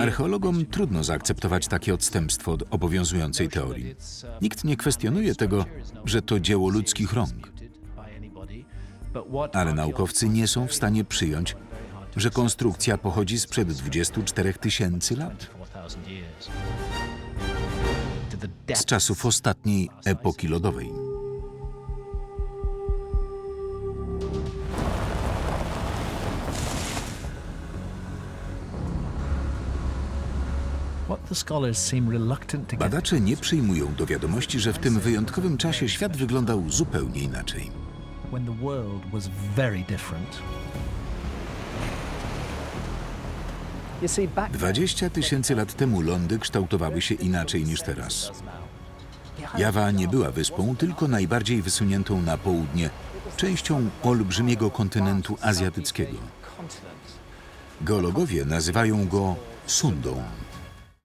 Archeologom trudno zaakceptować takie odstępstwo od obowiązującej teorii. Nikt nie kwestionuje tego, że to dzieło ludzkich rąk, ale naukowcy nie są w stanie przyjąć, że konstrukcja pochodzi sprzed 24 tysięcy lat, z czasów ostatniej epoki lodowej. Badacze nie przyjmują do wiadomości, że w tym wyjątkowym czasie świat wyglądał zupełnie inaczej. 20 tysięcy lat temu lądy kształtowały się inaczej niż teraz. Jawa nie była wyspą, tylko najbardziej wysuniętą na południe częścią olbrzymiego kontynentu azjatyckiego. Geologowie nazywają go Sundą,